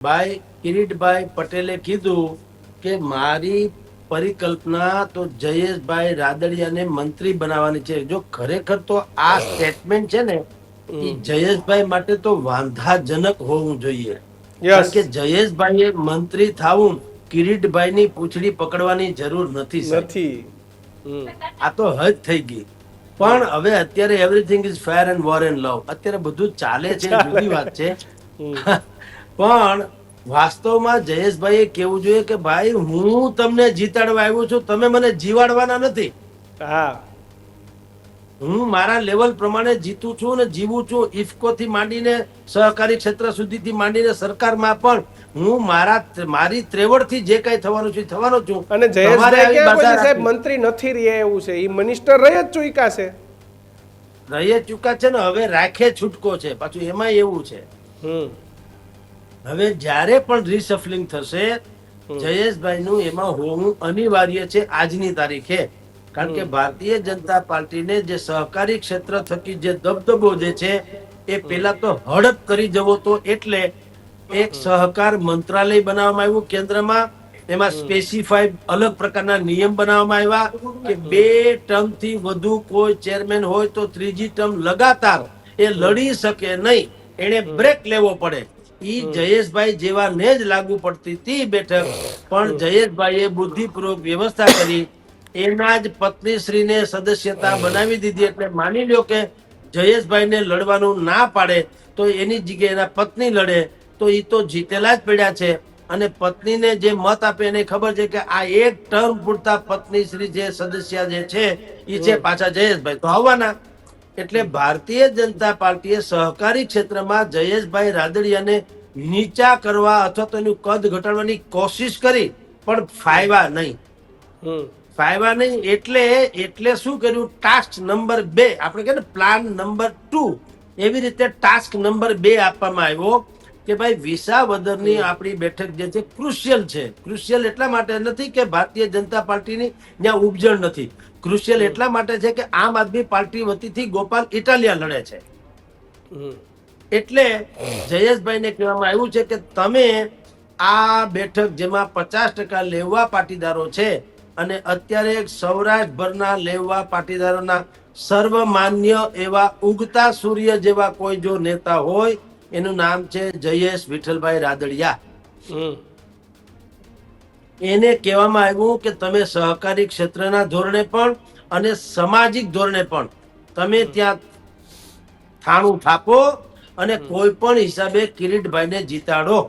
ભાઈ કિરીટભાઈ પટેલે કીધું કે મારી પરિકલ્પના તો જયેશભાઈ રાદડિયાને મંત્રી બનાવવાની છે. જો ખરેખર તો આ સ્ટેટમેન્ટ છે ને એ જયેશભાઈ માટે તો વાંધાજનક હોવું જોઈએ. કારણ કે જયેશભાઈએ મંત્રી થવું કિરીટભાઈની પૂંછડી પકડવાની જરૂર નથી. નથી. આ તો હદ થઈ ગઈ. પણ હવે અત્યારે everything is fair and war and love અત્યારે બધું ચાલે છે જુદી વાત છે. પણ વાસ્તવમાં જયેશભાઈએ કેવું જોઈએ કે ભાઈ હું તમને જીતાડવા આવ્યો છું તમે મને જીવાડવાના નથી. હા. હું મારા લેવલ પ્રમાણે જીતું છું ને જીવું છું ઇફકો થી માંડીને સહકારી ક્ષેત્ર સુધીથી માંડીને સરકારમાં પણ હું મારા મારી ત્રેવડથી જે કઈ થવાનું છે થવાનો છું. અને જયેશભાઈ સાહેબ મંત્રી નથી રહ્યા એવું છે. એ મિનિસ્ટર રહી જ ચૂક્યા છે. રહી ચૂક્યા છે ને હવે રાખે છૂટકો છે. પાછું એમાં એવું છે. હમ. હવે જ્યારે પણ રિસફલિંગ થશે જયેશભાઈનું એમાં હોવું અનિવાર્ય છે આજની તારીખે. કારણ કે ભારતીય જનતા પાર્ટીને જે સહકારી ક્ષેત્ર થકી જે દબદબો જે છે એ પેલા તો હડપ કરી જવો તો એટલે એક સહકાર મંત્રાલય બનાવવામાં આવ્યું કેન્દ્રમાં. એમાં સ્પેસિફાઈડ અલગ પ્રકારના નિયમ બનાવવામાં આવ્યા કે બે ટર્મથી વધુ કોઈ ચેરમેન હોય તો ત્રીજી ટર્મ લગાતાર એ લડી શકે નહીં. એને બ્રેક લેવો પડે. ઈ જયેશભાઈ જેવા ને જ લાગુ પડતી હતી બેઠક. પણ જયેશભાઈએ બુદ્ધિપૂર્વક વ્યવસ્થા કરી. એના જ પત્ની શ્રીને સદસ્યતા બનાવી દીધી એટલે માની લ્યો કે જયેશભાઈને લડવાનું ના પાડે તો એની જગ્યાએ એના પત્ની લડે તો એ તો જીતેલા જ પડ્યા છે. અને પત્નીને જે મત આપે એને ખબર છે કે આ એક ટર્મ પૂરતા પત્ની શ્રી જે સદસ્ય જે છે એ છે પાછા જયેશભાઈ. તો આવવાના. એટલે ભારતીય જનતા પાર્ટીએ સહકારી ક્ષેત્રમાં જયેશભાઈ રાદડિયાને નીચા કરવા અથવા તો એનું કદ ઘટાડવાની કોશિશ કરી પણ ફાયવા નહીં. ફાયવા નહીં એટલે એટલે શું કર્યું? ટાસ્ક નંબર બે આપણે કહે ને પ્લાન નંબર ટુ એવી રીતે ટાસ્ક નંબર બે આપવામાં આવ્યો. કે ભાઈ વિસાવદરની આપણી બેઠક જે છે ક્રુશિયલ છે. ક્રુશિયલ એટલા માટે નથી કે ભારતીય જનતા પાર્ટીની ત્યાં ઉપજણ નથી. ક્રુશિયલ એટલા માટે છે કે આમ આદમી પાર્ટી વતીથી ગોપાલ ઇટાલિયા લડે છે. એટલે જયેશભાઈને કહેવામાં આવ્યું છે કે તમે આ બેઠક જેમાં પચાસ ટકા લેવા પાટીદારો છે અને અત્યારે સૌરાષ્ટ્રભરના લેવા પાટીદારોના સર્વમાન્ય એવા ઉગતા સૂર્ય જેવા કોઈ જો નેતા હોય એનું નામ છે જયેશ વિઠ્ઠલભાઈ રાદડિયા. એને કહેવામાં આવ્યું કે તમે સહકારી ક્ષેત્રના ધોરણે પણ અને સામાજિક ધોરણે પણ તમે ત્યાં થાણું થાપો અને કોઈ પણ હિસાબે કિરીટભાઈને જીતાડો.